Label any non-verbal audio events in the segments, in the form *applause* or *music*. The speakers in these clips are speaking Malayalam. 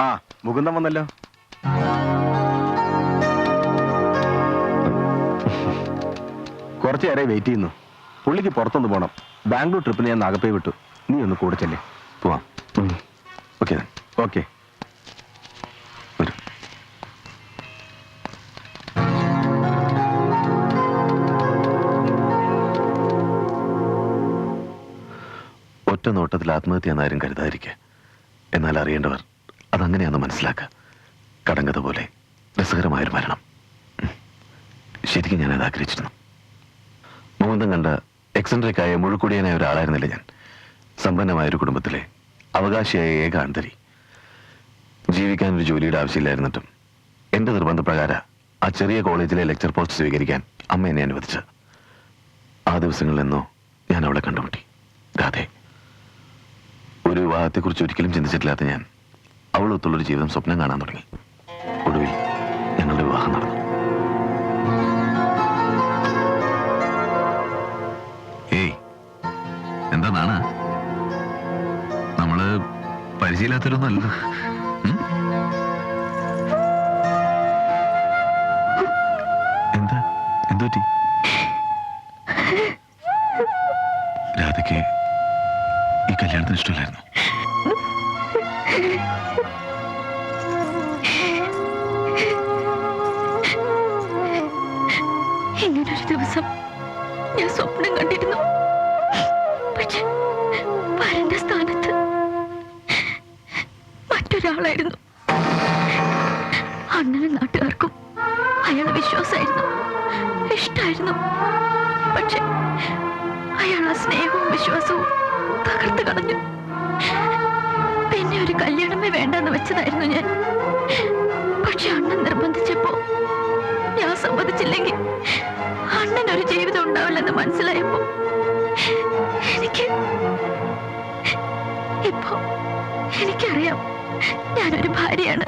ആ മുകുന്ദൻ വന്നല്ലോ. കുറച്ചു നേരമായി വെയിറ്റ് ചെയ്യുന്നു. പുള്ളിക്ക് പുറത്തൊന്ന് പോണം. ബാംഗ്ലൂർ ട്രിപ്പിന് ഞാൻ നാഗപ്പേ വിട്ടു. നീ ഒന്ന് കൂടെ ചെല്ലേ. പോവാം. ഓക്കെ ഓക്കെ ഒറ്റ നോട്ടത്തിൽ ആത്മഹത്യ എന്നാരും കരുതാതിരിക്കുക എന്നാൽ അറിയേണ്ടവർ അതങ്ങനെയാണെന്ന് മനസ്സിലാക്കുക കടങ്കഥ പോലെ രസകരമായൊരു മരണം. ശരിക്കും ഞാനത് ആഗ്രഹിച്ചിരുന്നു. മുഹന്തം കണ്ട എക്സെൻട്രിക് ആയ മുഴുക്കുടിയനായ ഒരാളായിരുന്നില്ല ഞാൻ. സമ്പന്നമായ ഒരു കുടുംബത്തിലെ അവകാശിയായ ഏക അന്തരി. ജീവിക്കാൻ ഒരു ജോലിയുടെ ആവശ്യമില്ലായിരുന്നിട്ടും എന്റെ നിർബന്ധപ്രകാരം ആ ചെറിയ കോളേജിലെ ലെക്ചർ പോസ്റ്റ് സ്വീകരിക്കാൻ അമ്മ എന്നെ അനുവദിച്ചു ആ ദിവസങ്ങളിൽ നിന്നോ ഞാൻ അവളെ കണ്ടുമുട്ടി. രാധേ ഒരു വിവാഹത്തെക്കുറിച്ച് ഒരിക്കലും ചിന്തിച്ചിട്ടില്ലാത്ത ഞാൻ അവളൊത്തുള്ളൊരു ജീവിതം സ്വപ്നം കാണാൻ തുടങ്ങി. ഒടുവിൽ ഞങ്ങളുടെ വിവാഹം നടന്നു. ഏയ് എന്താ നാണ? നമ്മൾ പരിചയമില്ലാത്തവരൊന്നും എന്താ? രാധയ്ക്ക് ഈ കല്യാണത്തിന് ഇഷ്ടമില്ലായിരുന്നു. ഇങ്ങനൊരു ദിവസം ഞാൻ സ്വപ്നം കണ്ടിരുന്നു. പക്ഷെ വരന്റെ സ്ഥാനത്ത് മറ്റൊരാളായിരുന്നു. അണ്ണനും നാട്ടുകാർക്കും അയാളെ വിശ്വാസമായിരുന്നു. ഇഷ്ടായിരുന്നു. പക്ഷെ അയാൾ ആ സ്നേഹവും വിശ്വാസവും തകർത്ത് കളഞ്ഞു. പിന്നെ ഒരു കല്യാണമേ വേണ്ടെന്ന് വെച്ചതായിരുന്നു ഞാൻ. പക്ഷെ അണ്ണൻ നിർബന്ധിച്ചപ്പോ ഞാൻ സമ്മതിച്ചില്ലെങ്കിൽ അണ്ണൻ ഒരു ജീവിതം ഉണ്ടാവില്ലെന്ന് മനസ്സിലായപ്പോ എനിക്ക് ഇപ്പോ എനിക്കറിയാം ഞാനൊരു ഭാര്യയാണ്.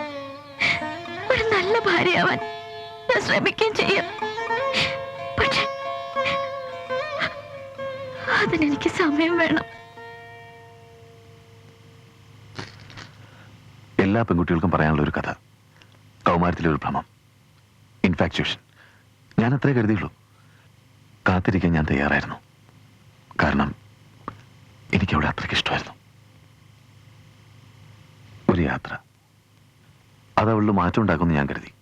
ഒരു നല്ല ഭാര്യയാവാൻ ഞാൻ ശ്രമിക്കുകയും ചെയ്യാം. അതിനെനിക്ക് സമയം വേണം. എല്ലാ പെൺകുട്ടികൾക്കും പറയാനുള്ള ഒരു കഥ. കൗമാരത്തിലെ ഒരു ഭ്രമം. ഇൻഫാക്ച്വേഷൻ ഞാൻ അത്രേ കരുതിയുള്ളൂ. കാത്തിരിക്കാൻ ഞാൻ തയ്യാറായിരുന്നു. കാരണം എനിക്ക് അവിടെ അത്രയ്ക്ക് ഇഷ്ടമായിരുന്നു. ഒരു യാത്ര. അത് അവളിൽ മാറ്റം ഉണ്ടാക്കുമെന്ന് ഞാൻ കരുതി.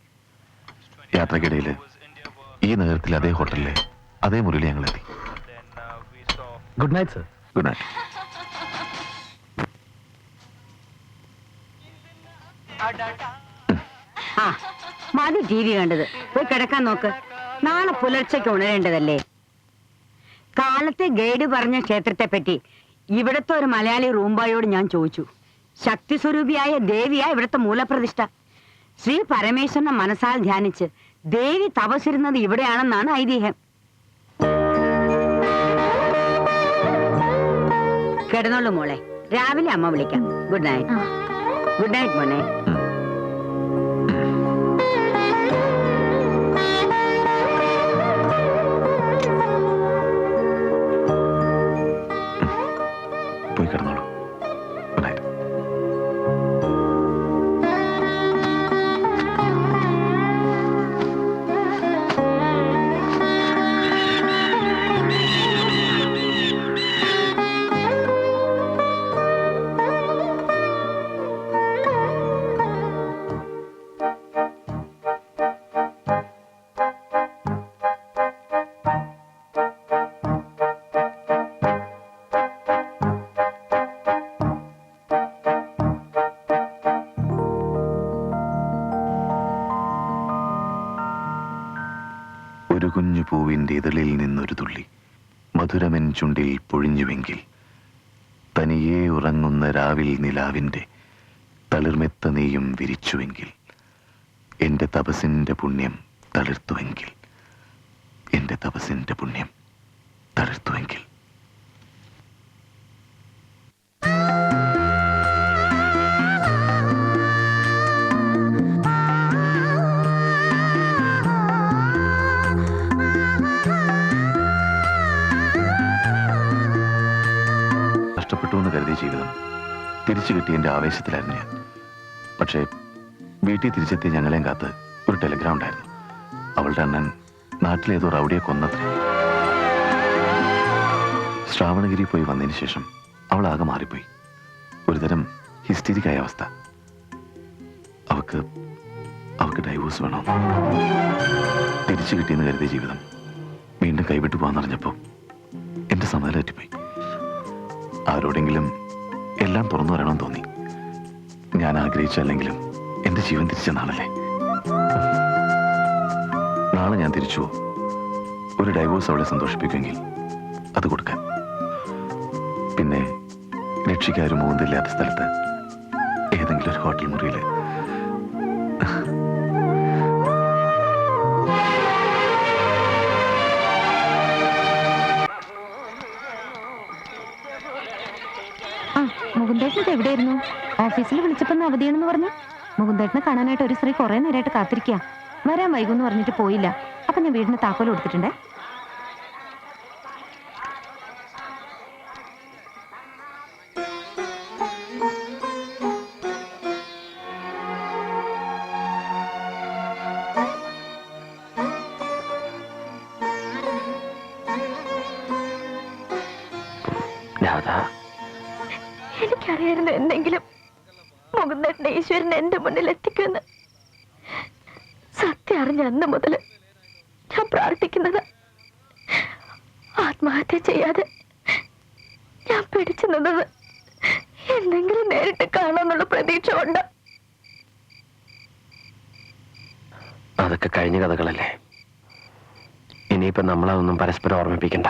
യാത്രക്കിടയിൽ ഈ നഗരത്തിലെ അതേ ഹോട്ടലിലെ അതേ മുറിയിൽ ഞങ്ങൾ എത്തി. Good night sir good night ആ മതി ടി വി കണ്ടത്. പോയി കിടക്കാൻ നോക്ക്. നാളെ പുലർച്ചയ്ക്ക് ഉണരേണ്ടതല്ലേ? കാലത്തെ ഗൈഡ് പറഞ്ഞ ക്ഷേത്രത്തെ പറ്റി ഇവിടുത്തെ ഒരു മലയാളി റൂംബായോട് ഞാൻ ചോദിച്ചു. ശക്തി സ്വരൂപിയായ ദേവിയാ ഇവിടുത്തെ മൂലപ്രതിഷ്ഠ. ശ്രീ പരമേശ്വരനെ മനസ്സാൽ ധ്യാനിച്ച് ദേവി തപസിരുന്നത് ഇവിടെയാണെന്നാണ് ഐതിഹ്യം. കിടന്നോളൂ മോളെ. രാവിലെ അമ്മ വിളിക്കാം. Good night. ഗുഡ് നൈറ്റ് മോനെ ഒരു കുഞ്ഞു പൂവിന്റെ ഇതളിൽ നിന്നൊരു തുള്ളി മധുരമൻ ചുണ്ടിൽ പൊഴിഞ്ഞുവെങ്കിൽ തനിയെ ഉറങ്ങുന്ന രാവിൽ നിലാവിന്റെ തളിർമെത്ത നെയ്യും വിരിച്ചുവെങ്കിൽ എന്റെ തപസിന്റെ പുണ്യം തളിർത്തുവെങ്കിൽ എന്റെ തപസിന്റെ പുണ്യം തളിർത്തുവെങ്കിൽ കരുതിയ ജീവിതം. തിരിച്ചു കിട്ടിയ എന്റെ ആവേശത്തിലായിരുന്നു ഞാൻ. പക്ഷേ വീട്ടിൽ തിരിച്ചെത്തിയ ഞങ്ങളെയും കാത്ത് ഒരു ടെലിഗ്രാം ഉണ്ടായിരുന്നു. അവളുടെ അണ്ണൻ നാട്ടിലേതോ റൗഡിയെ കൊന്നത്ര. ശ്രാവണഗിരി പോയി വന്നതിന് ശേഷം അവൾ ആകെ മാറിപ്പോയി. ഒരുതരം ഹിസ്റ്റീരിക്കായ അവസ്ഥ. അവക്ക് അവക്ക് ഡൈവോഴ്സ് വേണം? തിരിച്ചു കിട്ടിയെന്ന് കരുതിയ ജീവിതം വീണ്ടും കൈവിട്ടു പോകാന്നറിഞ്ഞപ്പോൾ എന്റെ സമയം തെറ്റിപ്പോയി. ആരോടെങ്കിലും എല്ലാം തുറന്നു വരണമെന്ന് തോന്നി. ഞാൻ ആഗ്രഹിച്ചല്ലെങ്കിലും എന്റെ ജീവൻ തിരിച്ച നാളല്ലേ? നാളെ ഞാൻ തിരിച്ചു. ഒരു ഡൈവോഴ്സ് അവളെ സന്തോഷിപ്പിക്കുമെങ്കിൽ അത് കൊടുക്കാൻ. പിന്നെ രക്ഷിക്കാരും മൂന്നില്ലാത്ത സ്ഥലത്ത് ഏതെങ്കിലും ഒരു ഹോട്ടൽ മുറിയിൽ എവിടെയായിരുന്നു? ഓഫീസിൽ വിളിച്ചപ്പോ അവധിയാണെന്ന് പറഞ്ഞു. മുകുന്ദേട്ടനെ കാണാനായിട്ട് ഒരു സ്ത്രീ കുറെ നേരമായിട്ട് കാത്തിരിക്കുക വരാൻ വൈകുമെന്ന് പറഞ്ഞിട്ട് പോയില്ല. അപ്പൊ ഞാൻ വീടിന് താക്കോൽ കൊടുത്തിട്ടുണ്ടേ? എനിക്കറിയായിരുന്നു എന്നെങ്കിലും മുകുന്ദേട്ടനെ ഈശ്വരൻ എന്റെ മുന്നിൽ എത്തിക്കുമെന്ന് സത്യം അറിഞ്ഞ അന്ന് മുതൽ ഞാൻ പ്രാർത്ഥിക്കുന്നത് ആത്മഹത്യ ചെയ്യാതെ ഞാൻ പിടിച്ചു നിന്നത് എന്തെങ്കിലും നേരിട്ട് കാണാമെന്നുള്ള പ്രതീക്ഷ ഉണ്ട് അതൊക്കെ കഴിഞ്ഞ കഥകളല്ലേ? ഇനിയിപ്പോ നമ്മളതൊന്നും പരസ്പരം ഓർമ്മിപ്പിക്കണ്ട.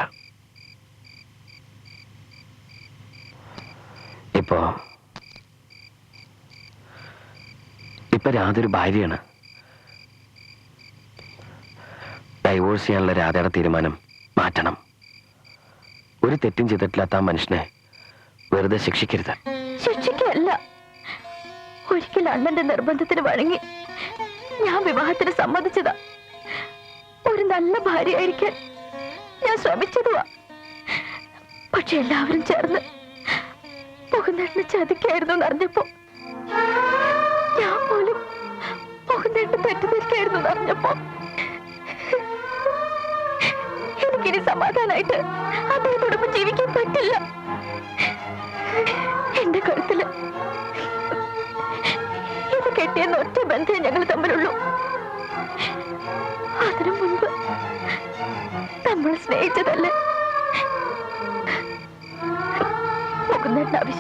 ഇപ്പോ ഇപ്പൊ രാധൊരു ഭാര്യയാണ്. ഡൈവോഴ്സ് ചെയ്യാനുള്ള രാധയുടെ തീരുമാനം മാറ്റണം. ഒരു തെറ്റും ചെയ്തിട്ടില്ലാത്ത ആ മനുഷ്യനെ വെറുതെ ശിക്ഷിക്കരുത്. ശിക്ഷിക്കല്ല ഒരിക്കൽ അണ്ണന്റെ നിർബന്ധത്തിന് വഴങ്ങി ഞാൻ വിവാഹത്തിന് സമ്മതിച്ചതാ. ഒരു നല്ല ഭാര്യയായിരിക്കാൻ ഞാൻ ശ്രമിച്ചതുവാ. പക്ഷെ എല്ലാവരും ചേർന്ന് മുകുന്ദേട്ടനെ ചതിക്കായിരുന്നു എന്നറിഞ്ഞപ്പോ ഞാൻ പോലും മുകുന്ദേട്ടനെ തെറ്റിദ്ധരിക്കായിരുന്നു എന്നറിഞ്ഞപ്പോ എനിക്കിനി സമാധാനായിട്ട് അദ്ദേഹത്തോടൊപ്പം ജീവിക്കാൻ പറ്റില്ല. എന്റെ കഴുത്തിൽ ഇത് കെട്ടിയെന്ന ഒറ്റ ബന്ധം ഞങ്ങൾ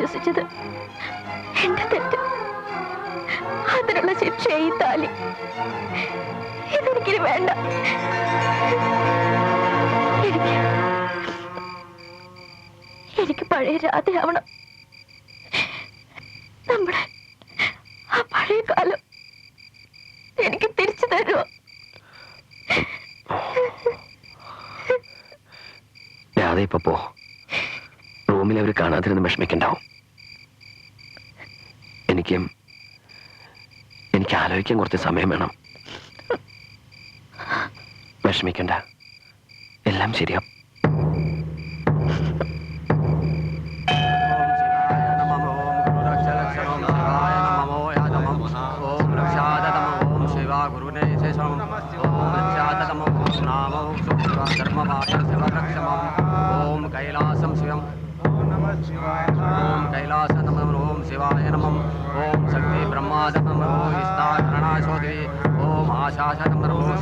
അവിശ്വസിച്ചത് എന്റെ തെറ്റ്. അതിനുള്ള ശിക്ഷ ഈ താലി. ഇതെനിക്കിനി വേണ്ട. എനിക്ക് പഴയ രാധയാവണം. നമ്മുടെ ആ പഴയ കാലം എനിക്ക് തിരിച്ചു തരുമോ രാധ ഇപ്പൊ പോ. റൂമിൽ അവർ കാണാതിരുന്ന് വിഷമിക്കണ്ടാവും. എനിക്ക് എനിക്ക് ആലോചിക്കാൻ കുറച്ച് സമയം വേണം. വിഷമിക്കണ്ട. എല്ലാം ശരിയാവും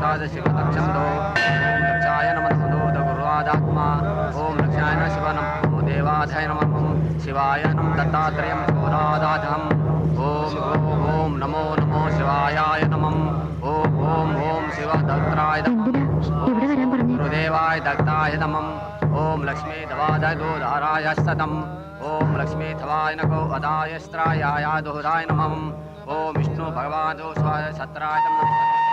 सादशिवदक्षन्दो लक्षाय नमो गुरुवादात्मा ॐ लक्षाय न शिव नमो देवाधय नमः शिवाय नम दत्तात्रयं गोरादाधम् ॐ ॐ नमो नमो शिवायाय नमः ॐ ॐ ॐ शिव दत्त्राय गुरुदेवाय दत्ताय नमः ॐ लक्ष्मी धवादय गोधाराय सतम् ॐ लक्ष्मी धवाय नको अदाय स्त्रायाय दोधाय नमः ॐ विष्णु भगवादो स्वाय सत्राय नमः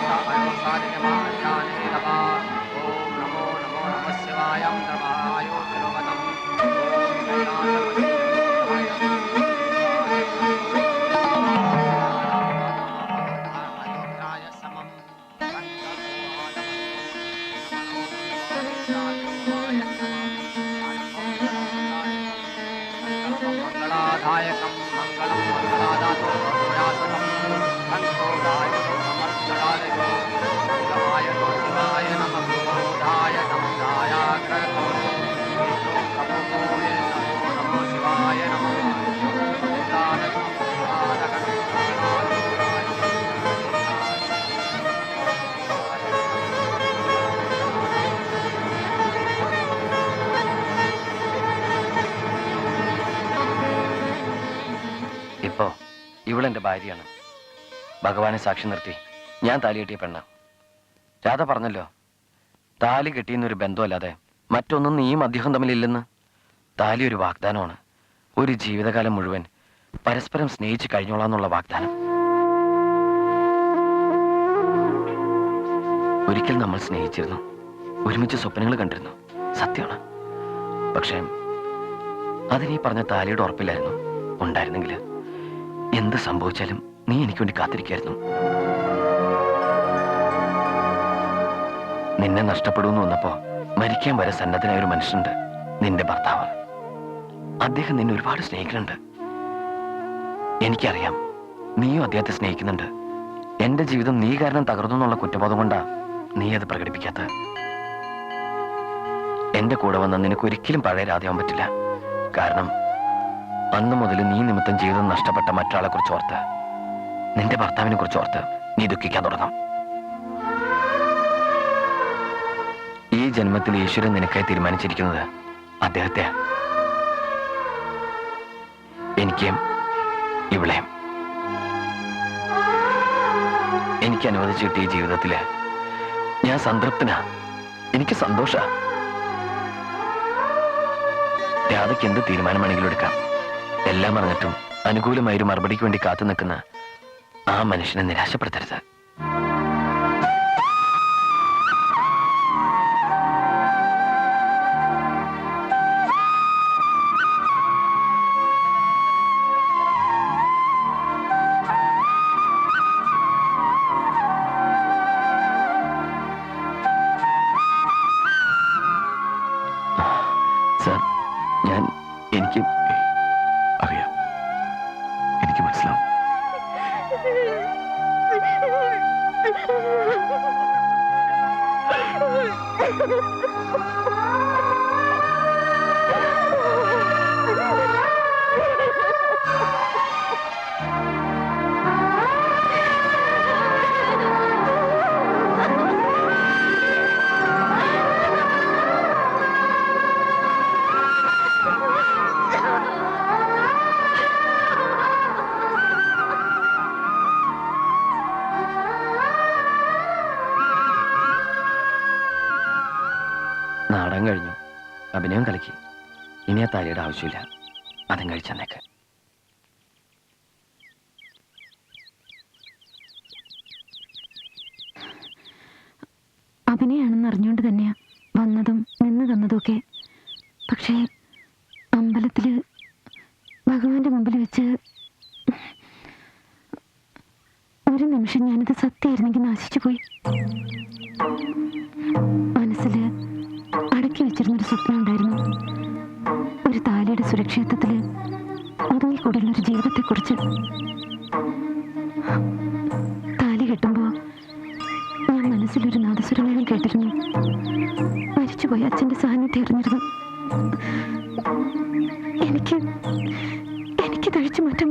Shah, Shah, Shah, Shah, Shah, ഇവളെന്റെ ഭാര്യയാണ്. ഭഗവാനെ സാക്ഷി നിർത്തി. ഞാൻ താലി കെട്ടിയ പെണ്ണ. രാധ പറഞ്ഞല്ലോ താലി കെട്ടിയെന്നൊരു ബന്ധമല്ലാതെ മറ്റൊന്നും നീയും അദ്ദേഹം തമ്മിലില്ലെന്ന്. താലി ഒരു വാഗ്ദാനമാണ്. ഒരു ജീവിതകാലം മുഴുവൻ പരസ്പരം സ്നേഹിച്ച് കഴിഞ്ഞോളാന്നുള്ള വാഗ്ദാനം. ഒരിക്കൽ നമ്മൾ സ്നേഹിച്ചിരുന്നു. ഒരുമിച്ച് സ്വപ്നങ്ങൾ കണ്ടിരുന്നു. സത്യമാണ്. പക്ഷേ അതിനീ പറഞ്ഞ താലിയുടെ ഉറപ്പില്ലായിരുന്നു. ഉണ്ടായിരുന്നെങ്കിൽ എന്ത് സംഭവിച്ചാലും നീ എനിക്ക് വേണ്ടി കാത്തിരിക്കായിരുന്നു. നിന്നെ നഷ്ടപ്പെടുമെന്ന് വന്നപ്പോ മരിക്കാൻ വരെ സന്നദ്ധനായ ഒരു മനുഷ്യനുണ്ട് നിന്റെ ഭർത്താവ്. അദ്ദേഹം നിന്നെ ഒരുപാട് സ്നേഹിക്കുന്നുണ്ട്. എനിക്കറിയാം നീയും അദ്ദേഹത്തെ സ്നേഹിക്കുന്നുണ്ട്. എന്റെ ജീവിതം നീ കാരണം തകർന്നു എന്നുള്ള കുറ്റബോധം കൊണ്ടാ നീ അത് പ്രകടിപ്പിക്കാത്തത്. എന്റെ കൂടെ വന്ന നിനക്ക് ഒരിക്കലും പഴയ പറ്റില്ല. കാരണം അന്ന് മുതൽ നീ നിമിത്തം ജീവിതം നഷ്ടപ്പെട്ട മറ്റൊരാളെ കുറിച്ച് ഓർത്ത് നിന്റെ ഭർത്താവിനെ കുറിച്ച് ഓർത്ത് നീ ദുഃഖിക്കാൻ തുടങ്ങാം. ഈ ജന്മത്തിൽ ഈശ്വരൻ നിനക്കായി തീരുമാനിച്ചിരിക്കുന്നത് അദ്ദേഹത്തെ എനിക്കും ഇവിളെയും. എനിക്ക് അനുവദിച്ചു കിട്ടിയ ജീവിതത്തിൽ ഞാൻ സംതൃപ്തനാ. എനിക്ക് സന്തോഷ. രാധയ്ക്ക് എന്ത് തീരുമാനം വേണമെങ്കിലും എടുക്കാം. എല്ലാം അറിഞ്ഞിട്ടും അനുകൂലമായ ഒരു മറുപടിക്ക് വേണ്ടി കാത്തു നിൽക്കുന്ന ആ മനുഷ്യനെ നിരാശപ്പെടുത്തരുത്. ഞാൻ എനിക്ക് അറിയാം. എനിക്ക് മനസ്സിലാവും. നാടകം *laughs* അഭിനയം കലക്കി. ഇനി ആ താലിയുടെ ആവശ്യമില്ല. അതും കഴിച്ചെന്നേക്ക് അഭിനയാണെന്ന് അറിഞ്ഞുകൊണ്ട് തന്നെയാ വന്നതും നിന്ന് തന്നതും ഒക്കെ. പക്ഷേ അമ്പലത്തിൽ ഭഗവാന്റെ മുമ്പിൽ വെച്ച് ഒരു നിമിഷം ഞാനിത് സത്യമായിരുന്നെങ്കിൽ നാശിച്ചു പോയി. മനസ്സിൽ ഒരു സ്വപ്നം ഉണ്ടായിരുന്നു ഒരു താലയുടെ സുരക്ഷിതത്വത്തിൽ ഒതുങ്ങിക്കൂടുന്ന ഒരു ജീവിതത്തെ കുറിച്ച് താലി കെട്ടുമ്പോ ഞാൻ മനസ്സിലൊരു നാദസ്വരമേളം കേട്ടിരുന്നു. മരിച്ചുപോയി അച്ഛന്റെ സാന്നിധ്യം അറിഞ്ഞിരുന്നു. എനിക്ക് എനിക്ക് തഴിച്ചു മാറ്റം